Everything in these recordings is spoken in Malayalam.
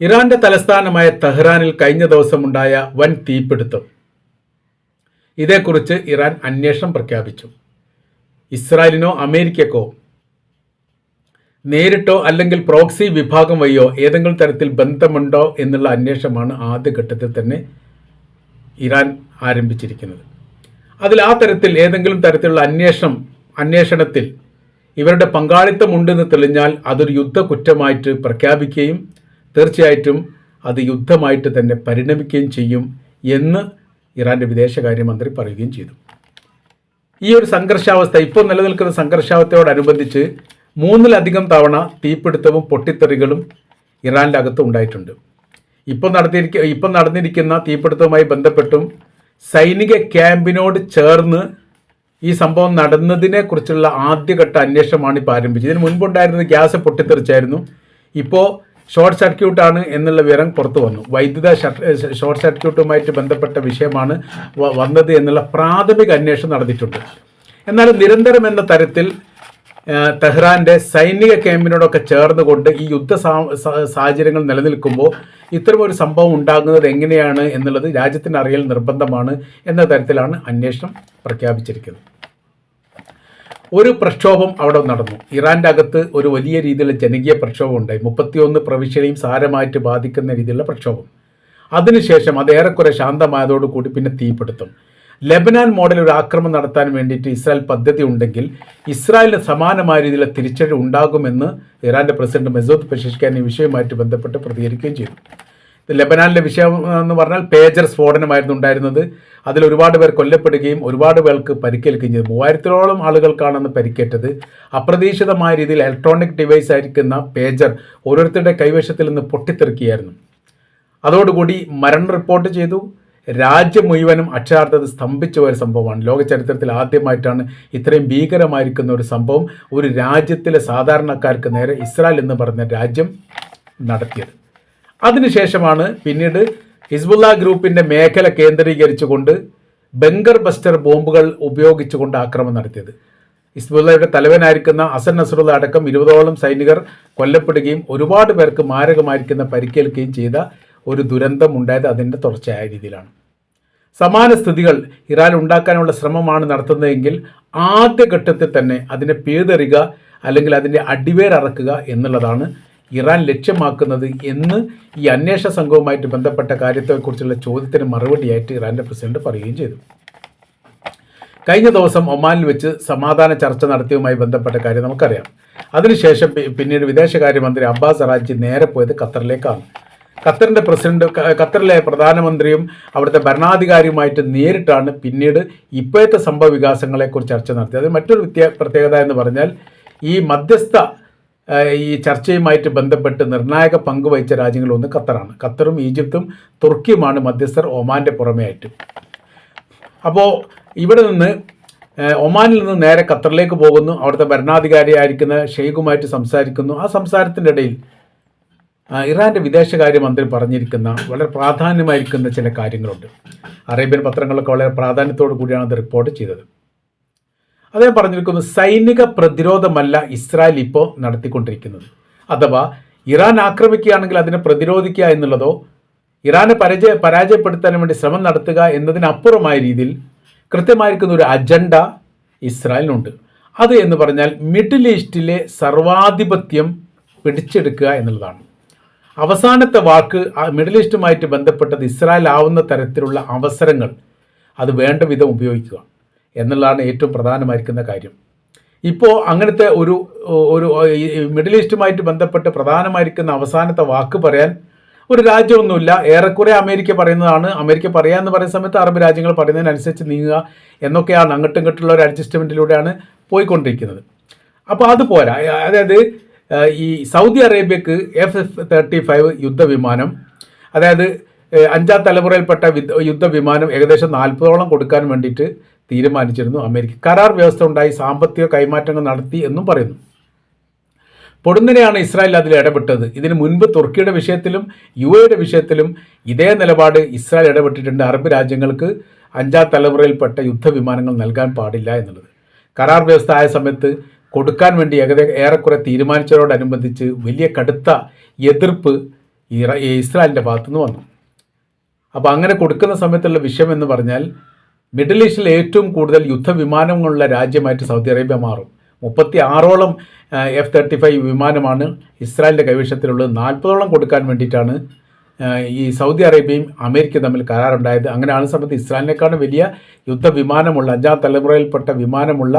ഇറാന്റെ തലസ്ഥാനമായ തെഹ്റാനിൽ കഴിഞ്ഞ ദിവസമുണ്ടായ വൻ തീപിടുത്തം. ഇതേക്കുറിച്ച് ഇറാൻ അന്വേഷണം പ്രഖ്യാപിച്ചു. ഇസ്രായേലിനോ അമേരിക്കക്കോ നേരിട്ടോ അല്ലെങ്കിൽ പ്രോക്സി വിഭാഗം വഴിയോ ഏതെങ്കിലും തരത്തിൽ ബന്ധമുണ്ടോ എന്നുള്ള അന്വേഷണമാണ് ആദ്യഘട്ടത്തിൽ തന്നെ ഇറാൻ ആരംഭിച്ചിരിക്കുന്നത്. അതിൽ ആ തരത്തിൽ ഏതെങ്കിലും തരത്തിലുള്ള അന്വേഷണം അന്വേഷണത്തിൽ ഇവരുടെ പങ്കാളിത്തമുണ്ടെന്ന് തെളിഞ്ഞാൽ അതൊരു യുദ്ധ കുറ്റമായിട്ട് പ്രഖ്യാപിക്കുകയും തീർച്ചയായിട്ടും അത് യുദ്ധമായിട്ട് തന്നെ പരിണമിക്കുകയും ചെയ്യും എന്ന് ഇറാന്റെ വിദേശകാര്യമന്ത്രി പറയുകയും ചെയ്തു. ഈ ഒരു സംഘർഷാവസ്ഥ ഇപ്പോൾ നിലനിൽക്കുന്ന സംഘർഷാവസ്ഥയോടനുബന്ധിച്ച് മൂന്നിലധികം തവണ തീപിടുത്തവും പൊട്ടിത്തെറികളും ഇറാന്റെ അകത്ത് ഉണ്ടായിട്ടുണ്ട്. ഇപ്പോൾ നടത്തിയിരിക്ക ഇപ്പം നടന്നിരിക്കുന്ന തീപിടുത്തവുമായി ബന്ധപ്പെട്ടും സൈനിക ക്യാമ്പിനോട് ചേർന്ന് ഈ സംഭവം നടന്നതിനെ കുറിച്ചുള്ള ആദ്യഘട്ട അന്വേഷണമാണ് ഇപ്പോൾ ആരംഭിച്ചത്. ഇതിന് മുൻപുണ്ടായിരുന്നത് ഗ്യാസ് പൊട്ടിത്തെറിച്ചായിരുന്നു. ഇപ്പോൾ ഷോർട്ട് സർക്യൂട്ടാണ് എന്നുള്ള വിവരം പുറത്തു വന്നു. വൈദ്യുത ഷോർട്ട് സർക്യൂട്ടുമായിട്ട് ബന്ധപ്പെട്ട വിഷയമാണ് വന്നത് എന്നുള്ള പ്രാഥമിക അന്വേഷണം നടന്നിട്ടുണ്ട്. എന്നാൽ നിരന്തരം എന്ന തരത്തിൽ ടെഹ്റാന്റെ സൈനിക ക്യാമ്പിനോടൊക്കെ ചേർന്നുകൊണ്ട് ഈ യുദ്ധ സാഹചര്യങ്ങൾ നിലനിൽക്കുമ്പോൾ ഇത്തരം ഒരു സംഭവം ഉണ്ടാകുന്നത് എങ്ങനെയാണ് എന്നുള്ളത് രാജ്യത്തിന് അറിയൽ നിർബന്ധമാണ് എന്ന തരത്തിലാണ് അന്വേഷണം പ്രഖ്യാപിച്ചിരിക്കുന്നത്. ഒരു പ്രക്ഷോഭം അവിടെ നടന്നു. ഇറാന്റെ അകത്ത് ഒരു വലിയ രീതിയിലുള്ള ജനകീയ പ്രക്ഷോഭം ഉണ്ടായി. മുപ്പത്തിയൊന്ന് പ്രവിശ്യയും സാരമായിട്ട് ബാധിക്കുന്ന രീതിയിലുള്ള പ്രക്ഷോഭം. അതിനുശേഷം അത് ഏറെക്കുറെ ശാന്തമായതോടുകൂടി പിന്നെ തീപിടുത്തം. ലെബനാൻ മോഡൽ ഒരു ആക്രമണം നടത്താൻ വേണ്ടിയിട്ട് ഇസ്രായേൽ പദ്ധതി ഉണ്ടെങ്കിൽ ഇസ്രായേലിന് സമാനമായ രീതിയിലുള്ള തിരിച്ചടി ഉണ്ടാകുമെന്ന് ഇറാന്റെ പ്രസിഡന്റ് മെസൂദ് പെഷിഷ്കാൻ ഈ വിഷയവുമായിട്ട് ബന്ധപ്പെട്ട് പ്രതികരിക്കുകയും ചെയ്തു. ലെബനാനിലെ വിഷയം എന്ന് പറഞ്ഞാൽ പേജർ സ്ഫോടനമായിരുന്നു ഉണ്ടായിരുന്നത്. അതിൽ ഒരുപാട് പേർ കൊല്ലപ്പെടുകയും ഒരുപാട് പേർക്ക് പരിക്കേൽക്കുകയും ചെയ്തു. മൂവായിരത്തിലോളം ആളുകൾക്കാണ് അന്ന് പരിക്കേറ്റത്. അപ്രതീക്ഷിതമായ രീതിയിൽ ഇലക്ട്രോണിക് ഡിവൈസ് ആയിരിക്കുന്ന പേജർ ഓരോരുത്തരുടെ കൈവശത്തിൽ നിന്ന് പൊട്ടിത്തെറിക്കുകയായിരുന്നു. അതോടുകൂടി മരണം റിപ്പോർട്ട് ചെയ്തു. രാജ്യം മുഴുവനും അക്ഷരാർത്ഥത്തിൽ സ്തംഭിച്ച ഒരു സംഭവമാണ്. ലോക ചരിത്രത്തിൽ ആദ്യമായിട്ടാണ് ഇത്രയും ഭീകരമായിരിക്കുന്ന ഒരു സംഭവം ഒരു രാജ്യത്തിലെ സാധാരണക്കാർക്ക് നേരെ ഇസ്രായേൽ എന്ന് പറഞ്ഞ രാജ്യം നടത്തിയത്. അതിനുശേഷമാണ് പിന്നീട് ഹിസ്ബുല്ല ഗ്രൂപ്പിന്റെ മേഖല കേന്ദ്രീകരിച്ചുകൊണ്ട് ബംഗർ ബസ്റ്റർ ബോംബുകൾ ഉപയോഗിച്ചുകൊണ്ട് ആക്രമണം നടത്തിയത്. ഹിസ്ബുല്ലയുടെ തലവനായിരിക്കുന്ന അസൻ നസറുള്ള അടക്കം ഇരുപതോളം സൈനികർ കൊല്ലപ്പെടുകയും ഒരുപാട് പേർക്ക് മാരകമായിരിക്കുന്ന പരിക്കേൽക്കുകയും ചെയ്ത ഒരു ദുരന്തം ഉണ്ടായത് അതിന്റെ തുടർച്ചയായ രീതിയിലാണ്. സമാന സ്ഥിതികൾ ഇറാൻ ഉണ്ടാക്കാനുള്ള ശ്രമമാണ് നടത്തുന്നതെങ്കിൽ ആദ്യഘട്ടത്തിൽ തന്നെ അതിനെ പേതെറിയുക അല്ലെങ്കിൽ അതിന്റെ അടിവേരറക്കുക എന്നുള്ളതാണ് ഇറാൻ ലക്ഷ്യമാക്കുന്നത് എന്ന് ഈ അന്വേഷണ സംഘവുമായിട്ട് ബന്ധപ്പെട്ട കാര്യത്തെക്കുറിച്ചുള്ള ചോദ്യത്തിന് മറുപടിയായിട്ട് ഇറാന്റെ പ്രസിഡന്റ് പറയുകയും ചെയ്തു. കഴിഞ്ഞ ദിവസം ഒമാനിൽ വെച്ച് സമാധാന ചർച്ച നടത്തിയതുമായി ബന്ധപ്പെട്ട കാര്യം നമുക്കറിയാം. അതിനുശേഷം പിന്നീട് വിദേശകാര്യമന്ത്രി അബ്ബാസ് അറാജി നേരെ പോയത് ഖത്തറിലേക്കാണ്. ഖത്തറിന്റെ പ്രസിഡന്റ് ഖത്തറിലെ പ്രധാനമന്ത്രിയും അവിടുത്തെ ഭരണാധികാരിയുമായിട്ട് നേരിട്ടാണ് പിന്നീട് ഇപ്പോഴത്തെ സംഭവ വികാസങ്ങളെക്കുറിച്ച് ചർച്ച നടത്തിയത്. മറ്റൊരു പ്രത്യേകത എന്ന് പറഞ്ഞാൽ ഈ മധ്യസ്ഥ ഈ ചർച്ചയുമായിട്ട് ബന്ധപ്പെട്ട് നിർണായക പങ്ക് വഹിച്ച രാജ്യങ്ങളൊന്ന് ഖത്തറാണ്. ഖത്തറും ഈജിപ്തും തുർക്കിയുമാണ് മധ്യസ്ഥർ ഒമാന്റെ പുറമേ ആയിട്ട് അപ്പോൾ ഇവിടെ നിന്ന് ഒമാനിൽ നിന്ന് നേരെ ഖത്തറിലേക്ക് പോകുന്നു. അവിടുത്തെ ഭരണാധികാരിയായിരിക്കുന്ന ഷെയ്ഖുമായിട്ട് സംസാരിക്കുന്നു. ആ സംസാരത്തിന്റെ ഇടയിൽ ഇറാന്റെ വിദേശകാര്യമന്ത്രി പറഞ്ഞിരിക്കുന്ന വളരെ പ്രാധാന്യമായിരിക്കുന്ന ചില കാര്യങ്ങളുണ്ട്. അറേബ്യൻ പത്രങ്ങളൊക്കെ വളരെ പ്രാധാന്യത്തോടു കൂടിയാണ് അത് റിപ്പോർട്ട് ചെയ്തത്. അദ്ദേഹം പറഞ്ഞിരിക്കുന്നു സൈനിക പ്രതിരോധമല്ല ഇസ്രായേൽ ഇപ്പോൾ നടത്തിക്കൊണ്ടിരിക്കുന്നത്. അഥവാ ഇറാൻ ആക്രമിക്കുകയാണെങ്കിൽ അതിനെ പ്രതിരോധിക്കുക എന്നുള്ളതോ ഇറാനെ പരാജയ പരാജയപ്പെടുത്താൻ വേണ്ടി ശ്രമം നടത്തുക എന്നതിനപ്പുറമായ രീതിയിൽ കൃത്യമായിരിക്കുന്ന ഒരു അജണ്ട ഇസ്രായേലിനുണ്ട്. അത് എന്ന് പറഞ്ഞാൽ മിഡിൽ ഈസ്റ്റിലെ സർവാധിപത്യം പിടിച്ചെടുക്കുക എന്നുള്ളതാണ്. അവസാനത്തെ വാക്ക് മിഡിൽ ഈസ്റ്റുമായിട്ട് ബന്ധപ്പെട്ടത് ഇസ്രായേൽ ആവുന്ന തരത്തിലുള്ള അവസരങ്ങൾ. അത് വേണ്ട വിധം ഉപയോഗിക്കുക. എന്നുള്ളതാണ് ഏറ്റവും പ്രധാനമായിരിക്കുന്ന കാര്യം. ഇപ്പോൾ അങ്ങനത്തെ ഒരു ഒരു മിഡിൽ ഈസ്റ്റുമായിട്ട് ബന്ധപ്പെട്ട് പ്രധാനമായിരിക്കുന്ന അവസാനത്തെ വാക്ക് പറയാൻ ഒരു രാജ്യമൊന്നുമില്ല. ഏറെക്കുറെ അമേരിക്ക പറയുന്നതാണ്. അമേരിക്ക പറയാമെന്ന് പറയുന്ന സമയത്ത് അറബ് രാജ്യങ്ങൾ പറയുന്നതിനനുസരിച്ച് നീങ്ങുക എന്നൊക്കെയാണ് അങ്ങോട്ടും ഇങ്ങോട്ടുള്ള ഒരു അഡ്ജസ്റ്റ്മെന്റിലൂടെയാണ് പോയിക്കൊണ്ടിരിക്കുന്നത്. അപ്പോൾ അത് പോരാ. അതായത് ഈ സൗദി അറേബ്യക്ക് എഫ് എഫ് തേർട്ടി ഫൈവ് യുദ്ധവിമാനം അതായത് അഞ്ചാം തലമുറയിൽപ്പെട്ട യുദ്ധവിമാനം ഏകദേശം നാൽപ്പതോളം കൊടുക്കാൻ വേണ്ടിയിട്ട് തീരുമാനിച്ചിരുന്നു. അമേരിക്ക കരാർ വ്യവസ്ഥ ഉണ്ടായി സാമ്പത്തിക കൈമാറ്റങ്ങൾ നടത്തി എന്നും പറയുന്നു. പൊടുന്നനെയാണ് ഇസ്രായേൽ അതിൽ ഇടപെട്ടത്. ഇതിന് മുൻപ് തുർക്കിയുടെ വിഷയത്തിലും യു എയുടെ വിഷയത്തിലും ഇതേ നിലപാട് ഇസ്രായേൽ ഇടപെട്ടിട്ടുണ്ട്. അറബ് രാജ്യങ്ങൾക്ക് അഞ്ചാം തലമുറയിൽപ്പെട്ട യുദ്ധവിമാനങ്ങൾ നൽകാൻ പാടില്ല എന്നുള്ളത്. കരാർ വ്യവസ്ഥ ആയ സമയത്ത് കൊടുക്കാൻ വേണ്ടി ഏകദേശം ഏറെക്കുറെ തീരുമാനിച്ചതോടനുബന്ധിച്ച് വലിയ കടുത്ത എതിർപ്പ് ഇസ്രായേലിന്റെ ഭാഗത്തുനിന്ന് വന്നു. അപ്പോൾ അങ്ങനെ കൊടുക്കുന്ന സമയത്തുള്ള വിഷയം എന്ന് പറഞ്ഞാൽ മിഡിൽ ഈസ്റ്റിൽ ഏറ്റവും കൂടുതൽ യുദ്ധവിമാനങ്ങളുള്ള രാജ്യമായിട്ട് സൗദി അറേബ്യ മാറും. മുപ്പത്തി ആറോളം എഫ് തേർട്ടി ഫൈവ് വിമാനമാണ് ഇസ്രായേലിന്റെ കൈവശത്തിലുള്ളത്. നാൽപ്പതോളം കൊടുക്കാൻ വേണ്ടിയിട്ടാണ് ഈ സൗദി അറേബ്യയും അമേരിക്കയും തമ്മിൽ കരാറുണ്ടായത്. അങ്ങനെ ആ സമയത്ത് ഇസ്രായേലിനേക്കാളും വലിയ യുദ്ധവിമാനമുള്ള അഞ്ചാം തലമുറയിൽപ്പെട്ട വിമാനമുള്ള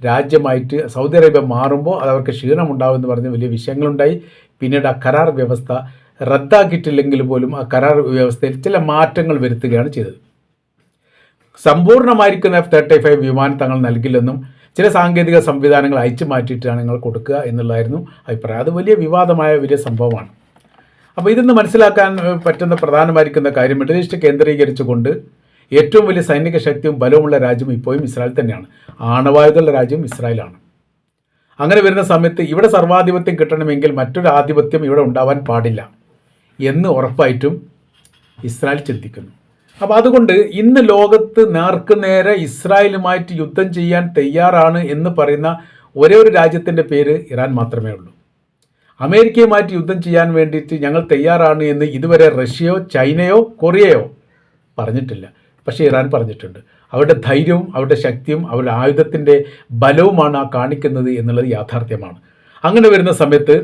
രാജ്യമായിട്ട് സൗദി അറേബ്യ മാറുമ്പോൾ അത് അവർക്ക് ക്ഷീണമുണ്ടാവുമെന്ന് പറഞ്ഞ് വലിയ വിഷയങ്ങളുണ്ടായി. പിന്നീട് ആ കരാർ വ്യവസ്ഥ റദ്ദാക്കിയിട്ടില്ലെങ്കിൽ പോലും ആ കരാർ വ്യവസ്ഥയിൽ ചില മാറ്റങ്ങൾ വരുത്തുകയാണ് ചെയ്തത്. സമ്പൂർണമായിരിക്കുന്ന എഫ് തേർട്ടി ഫൈവ് വിമാനം തങ്ങൾ നൽകില്ലെന്നും ചില സാങ്കേതിക സംവിധാനങ്ങൾ അയച്ചു മാറ്റിയിട്ടാണ് നിങ്ങൾ കൊടുക്കുക എന്നുള്ളതായിരുന്നു അഭിപ്രായം. അത് വലിയ വിവാദമായ വലിയ സംഭവമാണ്. അപ്പോൾ ഇതൊന്ന് മനസ്സിലാക്കാൻ പറ്റുന്ന പ്രധാനമായിരിക്കുന്ന കാര്യം മിഡിൽ ഈസ്റ്റ് കേന്ദ്രീകരിച്ചുകൊണ്ട് ഏറ്റവും വലിയ സൈനിക ശക്തിയും ബലവുമുള്ള രാജ്യം ഇപ്പോഴും ഇസ്രായേൽ തന്നെയാണ്. ആണവായുധമുള്ള രാജ്യം ഇസ്രായേലാണ്. അങ്ങനെ വരുന്ന സമയത്ത് ഇവിടെ സർവാധിപത്യം കിട്ടണമെങ്കിൽ മറ്റൊരു ആധിപത്യം ഇവിടെ ഉണ്ടാവാൻ പാടില്ല എന്ന് ഉറപ്പായിട്ടും ഇസ്രായേൽ ചിന്തിക്കുന്നു. അപ്പോൾ അതുകൊണ്ട് ഇന്ന് ലോകത്ത് നേർക്കുനേരെ ഇസ്രായേലുമായിട്ട് യുദ്ധം ചെയ്യാൻ തയ്യാറാണ് എന്ന് പറയുന്ന ഒരേ ഒരു രാജ്യത്തിന്റെ പേര് ഇറാൻ മാത്രമേ ഉള്ളൂ. അമേരിക്കയുമായിട്ട് യുദ്ധം ചെയ്യാൻ വേണ്ടിയിട്ട് ഞങ്ങൾ തയ്യാറാണ് എന്ന് ഇതുവരെ റഷ്യയോ ചൈനയോ കൊറിയയോ പറഞ്ഞിട്ടില്ല. പക്ഷേ ഇറാൻ പറഞ്ഞിട്ടുണ്ട്. അവരുടെ ധൈര്യവും അവരുടെ ശക്തിയും അവരുടെ ആയുധത്തിന്റെ ബലവുമാണ് ആ കാണിക്കുന്നത് എന്നുള്ളത് യാഥാർത്ഥ്യമാണ്. അങ്ങനെ വരുന്ന സമയത്ത്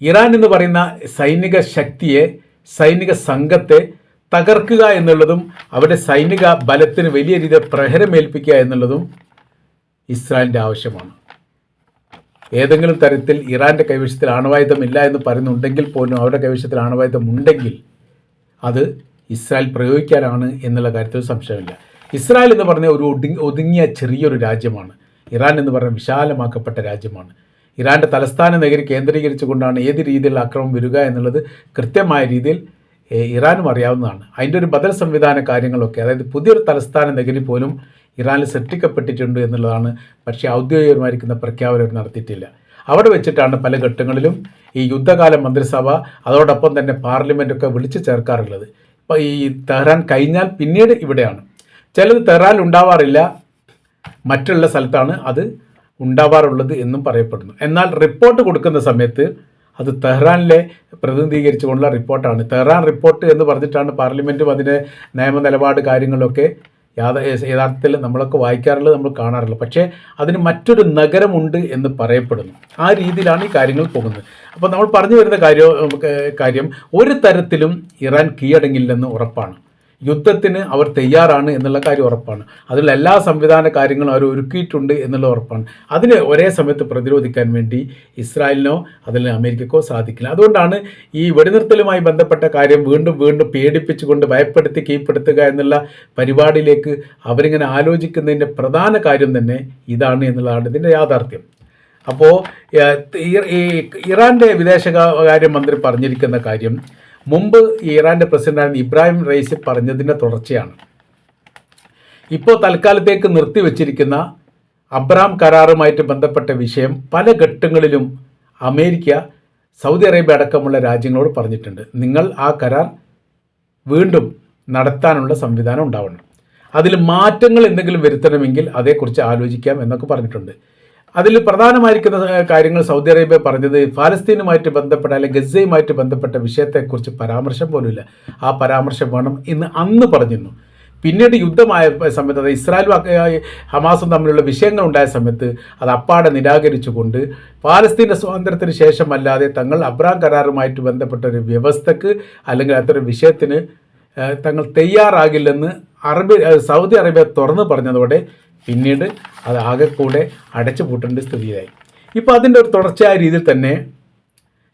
ഇറാൻ എന്ന് പറയുന്ന സൈനിക ശക്തിയെ സൈനിക സംഘത്തെ തകർക്കുക എന്നുള്ളതും അവരുടെ സൈനിക ബലത്തിന് വലിയ രീതിയിൽ പ്രഹരമേൽപ്പിക്കുക എന്നുള്ളതും ഇസ്രായേലിന്റെ ആവശ്യമാണ്. ഏതെങ്കിലും തരത്തിൽ ഇറാന്റെ കൈവശത്തിൽ ആണവായുധം ഇല്ല എന്ന് പറയുന്നുണ്ടെങ്കിൽ പോലും അവരുടെ കൈവശത്തിൽ ആണവായുധം ഉണ്ടെങ്കിൽ അത് ഇസ്രായേൽ പ്രയോഗിക്കാനാണ് എന്നുള്ള കാര്യത്തിൽ സംശയമില്ല. ഇസ്രായേൽ എന്ന് പറഞ്ഞ ഒരു ഒതുങ്ങിയ ചെറിയൊരു രാജ്യമാണ്. ഇറാൻ എന്ന് പറഞ്ഞ വിശാലമാക്കപ്പെട്ട രാജ്യമാണ്. ഇറാന്റെ തലസ്ഥാന നഗരി കേന്ദ്രീകരിച്ചുകൊണ്ടാണ് ഏത് രീതിയിലുള്ള അക്രമം വരിക എന്നുള്ളത് കൃത്യമായ രീതിയിൽ ഇറാനും അറിയാവുന്നതാണ്. അതിന്റെ ഒരു ബദൽ സംവിധാന കാര്യങ്ങളൊക്കെ അതായത് പുതിയൊരു തലസ്ഥാന നഗരി പോലും ഇറാനിൽ സൃഷ്ടിക്കപ്പെട്ടിട്ടുണ്ട് എന്നുള്ളതാണ്. പക്ഷേ ഔദ്യോഗികമായിരിക്കുന്ന പ്രഖ്യാപനം നടത്തിയിട്ടില്ല. അവിടെ വെച്ചിട്ടാണ് പല ഘട്ടങ്ങളിലും ഈ യുദ്ധകാല മന്ത്രിസഭ അതോടൊപ്പം തന്നെ പാർലമെന്റൊക്കെ വിളിച്ചു ചേർക്കാറുള്ളത്. ഇപ്പോൾ ഈ തെഹ്റാൻ കഴിഞ്ഞാൽ പിന്നീട് ഇവിടെയാണ്. ചിലത് തെഹ്റാൻ ഉണ്ടാവാറില്ല മറ്റുള്ള സ്ഥലത്താണ് അത് ഉണ്ടാവാറുള്ളത് എന്നും പറയപ്പെടുന്നു. എന്നാൽ റിപ്പോർട്ട് കൊടുക്കുന്ന സമയത്ത് അത് തെഹ്റാനിലെ പ്രതിനിധീകരിച്ചുകൊണ്ടുള്ള റിപ്പോർട്ടാണ്. തെഹ്റാൻ റിപ്പോർട്ട് എന്ന് പറഞ്ഞിട്ടാണ് പാർലമെന്റും അതിന്റെ നിയമ നിലപാട് കാര്യങ്ങളൊക്കെ യാഥ യഥാർത്ഥത്തിൽ നമ്മളൊക്കെ വായിക്കാറുള്ളത് നമ്മൾ കാണാറുള്ളത്. പക്ഷേ അതിന് മറ്റൊരു നഗരമുണ്ട് എന്ന് പറയപ്പെടുന്നു. ആ രീതിയിലാണ് ഈ കാര്യങ്ങൾ പോകുന്നത്. അപ്പോൾ നമ്മൾ പറഞ്ഞു വരുന്ന കാര്യം കാര്യം ഒരു തരത്തിലും ഇറാൻ കീഴടങ്ങില്ലെന്ന് ഉറപ്പാണ്. യുദ്ധത്തിന് അവർ തയ്യാറാണ് എന്നുള്ള കാര്യം ഉറപ്പാണ്. അതിലുള്ള എല്ലാ സംവിധാന കാര്യങ്ങളും അവർ ഒരുക്കിയിട്ടുണ്ട് എന്നുള്ള ഉറപ്പാണ്. അതിനെ ഒരേ സമയത്ത് പ്രതിരോധിക്കാൻ വേണ്ടി ഇസ്രായേലിനോ അതിൽ അമേരിക്കക്കോ സാധിക്കില്ല. അതുകൊണ്ടാണ് ഈ വെടിനിർത്തലുമായി ബന്ധപ്പെട്ട കാര്യം വീണ്ടും വീണ്ടും പേടിപ്പിച്ചുകൊണ്ട് ഭയപ്പെടുത്തി കീഴ്പ്പെടുത്തുക എന്നുള്ള പരിപാടിയിലേക്ക് അവരിങ്ങനെ ആലോചിക്കുന്നതിന്റെ പ്രധാന കാര്യം തന്നെ ഇതാണ് എന്നുള്ളതാണ് ഇതിന്റെ യാഥാർത്ഥ്യം. അപ്പോൾ ഇറാന്റെ വിദേശകാര്യ മന്ത്രി പറഞ്ഞിരിക്കുന്ന കാര്യം മുമ്പ് ഇറാന്റെ പ്രസിഡന്റായിരുന്ന ഇബ്രാഹിം റൈസി പറഞ്ഞതിന്റെ തുടർച്ചയാണ്. ഇപ്പോൾ തൽക്കാലത്തേക്ക് നിർത്തിവെച്ചിരിക്കുന്ന അബ്രാം കരാറുമായിട്ട് ബന്ധപ്പെട്ട വിഷയം പല ഘട്ടങ്ങളിലും അമേരിക്ക സൗദി അറേബ്യ അടക്കമുള്ള രാജ്യങ്ങളോട് പറഞ്ഞിട്ടുണ്ട്. നിങ്ങൾ ആ കരാർ വീണ്ടും നടത്താനുള്ള സംവിധാനം ഉണ്ടാവണം. അതിൽ മാറ്റങ്ങൾ എന്തെങ്കിലും വരുത്തണമെങ്കിൽ അതേക്കുറിച്ച് ആലോചിക്കാം എന്നൊക്കെ പറഞ്ഞിട്ടുണ്ട്. അതിൽ പ്രധാനമായിരിക്കുന്ന കാര്യങ്ങൾ സൗദി അറേബ്യ പറഞ്ഞത് ഫലസ്തീനുമായിട്ട് ബന്ധപ്പെട്ട അല്ലെങ്കിൽ ഗസയുമായിട്ട് ബന്ധപ്പെട്ട വിഷയത്തെക്കുറിച്ച് പരാമർശം പോലുമില്ല. ആ പരാമർശം വേണം എന്ന് അന്ന് പറഞ്ഞിരുന്നു. പിന്നീട് യുദ്ധമായ സമയത്ത് അത് ഇസ്രായേലും ഹമാസും തമ്മിലുള്ള വിഷയങ്ങൾ ഉണ്ടായ സമയത്ത് അത് അപ്പാടെ നിരാകരിച്ചുകൊണ്ട് പാലസ്തീന്റെ സ്വാതന്ത്ര്യത്തിന് ശേഷമല്ലാതെ തങ്ങൾ അബ്രാം കരാറുമായിട്ട് ബന്ധപ്പെട്ട ഒരു വ്യവസ്ഥക്ക് അല്ലെങ്കിൽ അത്തരം വിഷയത്തിന് തങ്ങൾ തയ്യാറാകില്ലെന്ന് അറബി സൗദി അറേബ്യ തുറന്നു പറഞ്ഞതോടെ പിന്നീട് അത് ആകെ കൂടെ അടച്ചു പൂട്ടേണ്ട സ്ഥിതിയായി ഇപ്പോൾ അതിന്റെ ഒരു തുടർച്ചയായ രീതിയിൽ തന്നെ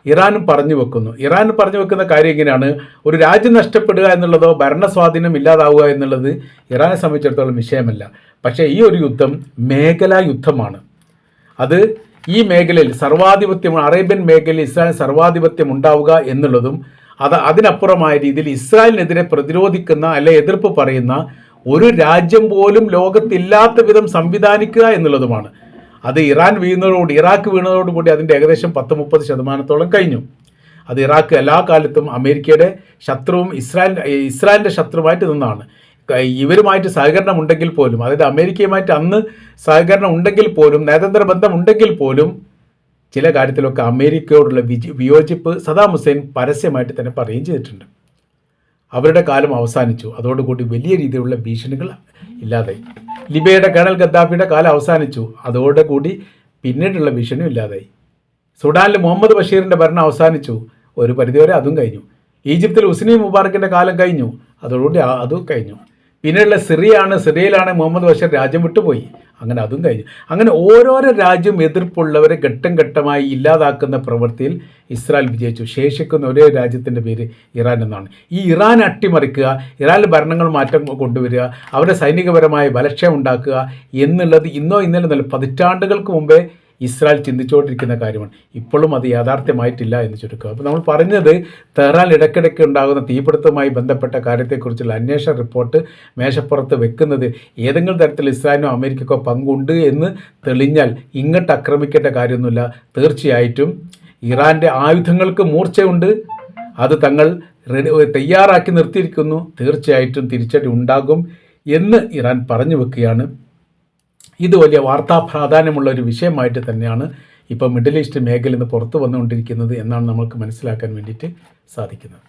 ഇറാനും പറഞ്ഞു വെക്കുന്നു. ഇറാൻ പറഞ്ഞു വെക്കുന്ന കാര്യം എങ്ങനെയാണ്? ഒരു രാജ്യം നഷ്ടപ്പെടുക എന്നുള്ളതോ ഭരണസ്വാധീനം ഇല്ലാതാവുക എന്നുള്ളത് ഇറാനെ സംബന്ധിച്ചിടത്തോളം വിഷയമല്ല. പക്ഷേ ഈ ഒരു യുദ്ധം മേഖലാ യുദ്ധമാണ്. അത് ഈ മേഖലയിൽ സർവാധിപത്യം അറേബ്യൻ മേഖലയിൽ ഇസ്രായേൽ സർവാധിപത്യം ഉണ്ടാവുക എന്നുള്ളതും അത് അതിനപ്പുറമായ രീതിയിൽ ഇസ്രായേലിനെതിരെ പ്രതിരോധിക്കുന്ന അല്ലെ എതിർപ്പ് പറയുന്ന ഒരു രാജ്യം പോലും ലോകത്തില്ലാത്ത വിധം സംവിധാനിക്കുക എന്നുള്ളതുമാണ്. അത് ഇറാൻ വീഴുന്നതോടുകൂടി ഇറാഖ് വീണതോടുകൂടി അതിന്റെ ഏകദേശം പത്ത് മുപ്പത് ശതമാനത്തോളം കഴിഞ്ഞു. അത് ഇറാഖ് എല്ലാ കാലത്തും അമേരിക്കയുടെ ശത്രുവും ഇസ്രായേൽ ഇസ്രായേലിന്റെ ശത്രുവായിട്ട് നിന്നാണ്. ഇവരുമായിട്ട് സഹകരണം ഉണ്ടെങ്കിൽ പോലും അതായത് അമേരിക്കയുമായിട്ട് അന്ന് സഹകരണം ഉണ്ടെങ്കിൽ പോലും നയതന്ത്ര ബന്ധം ഉണ്ടെങ്കിൽ പോലും ചില കാര്യത്തിലൊക്കെ അമേരിക്കയോടുള്ള വിജി വിയോജിപ്പ് സദാം ഹുസൈൻ പരസ്യമായിട്ട് തന്നെ പറയുകയും ചെയ്തിട്ടുണ്ട്. അവരുടെ കാലം അവസാനിച്ചു. അതോടുകൂടി വലിയ രീതിയിലുള്ള ഭീഷണികൾ ഇല്ലാതായി. ലിബിയയുടെ കേണൽ ഗദ്ദാഫിയുടെ കാലം അവസാനിച്ചു. അതോടുകൂടി പിന്നീടുള്ള ഭീഷണിയും ഇല്ലാതായി. സുഡാനിൽ മുഹമ്മദ് ബഷീറിന്റെ ഭരണം അവസാനിച്ചു. ഒരു പരിധിവരെ അതും കഴിഞ്ഞു. ഈജിപ്തിൽ ഉസ്നി മുബാറക്കിന്റെ കാലം കഴിഞ്ഞു. അതോടുകൂടി അതും കഴിഞ്ഞു. പിന്നീടുള്ള സിറിയാണ് സിറിയയിലാണ് മുഹമ്മദ് ബഷീർ രാജ്യം വിട്ടുപോയി. അങ്ങനെ അതും കഴിഞ്ഞു. അങ്ങനെ ഓരോരോ രാജ്യം എതിർപ്പുള്ളവരെ ഘട്ടം ഘട്ടമായി ഇല്ലാതാക്കുന്ന പ്രവൃത്തിയിൽ ഇസ്രായേൽ വിജയിച്ചു. ശേഷിക്കുന്ന ഒരേ രാജ്യത്തിന്റെ പേര് ഇറാൻ എന്നാണ്. ഈ ഇറാൻ അട്ടിമറിക്കുക ഇറാനിൽ ഭരണങ്ങൾ മാറ്റം കൊണ്ടുവരിക അവരുടെ സൈനികപരമായ ബലക്ഷയം ഉണ്ടാക്കുക എന്നുള്ളത് ഇന്നോ ഇന്നലെ നല്ല പതിറ്റാണ്ടുകൾക്ക് മുമ്പേ ഇസ്രായേൽ ചിന്തിച്ചുകൊണ്ടിരിക്കുന്ന കാര്യമാണ്. ഇപ്പോഴും അത് യാഥാർത്ഥ്യമായിട്ടില്ല എന്ന് ചുരുക്കുക അപ്പോൾ നമ്മൾ പറഞ്ഞത് തെഹ്റാൻ ഇടയ്ക്കിടയ്ക്ക് ഉണ്ടാകുന്ന തീപിടുത്തവുമായി ബന്ധപ്പെട്ട കാര്യത്തെക്കുറിച്ചുള്ള അന്വേഷണ റിപ്പോർട്ട് മേശപ്പുറത്ത് വെക്കുന്നത് ഏതെങ്കിലും തരത്തിൽ ഇസ്രായേലിനോ അമേരിക്കക്കോ പങ്കുണ്ട് എന്ന് തെളിഞ്ഞാൽ ഇങ്ങോട്ട് ആക്രമിക്കേണ്ട കാര്യമൊന്നുമില്ല. തീർച്ചയായിട്ടും ഇറാന്റെ ആയുധങ്ങൾക്ക് മൂർച്ചയുണ്ട്. അത് തങ്ങൾ റെഡി തയ്യാറാക്കി നിർത്തിയിരിക്കുന്നു. തീർച്ചയായിട്ടും തിരിച്ചടി ഉണ്ടാകും എന്ന് ഇറാൻ പറഞ്ഞു വെക്കുകയാണ്. ഇത് വലിയ വാർത്താ പ്രാധാന്യമുള്ള ഒരു വിഷയമായിട്ട് തന്നെയാണ് ഇപ്പോൾ മിഡിൽ ഈസ്റ്റ് മേഖലയിൽ നിന്ന് പുറത്തു വന്നുകൊണ്ടിരിക്കുന്നത് എന്നാണ് നമുക്ക് മനസ്സിലാക്കാൻ വേണ്ടിയിട്ട് സാധിക്കുന്നത്.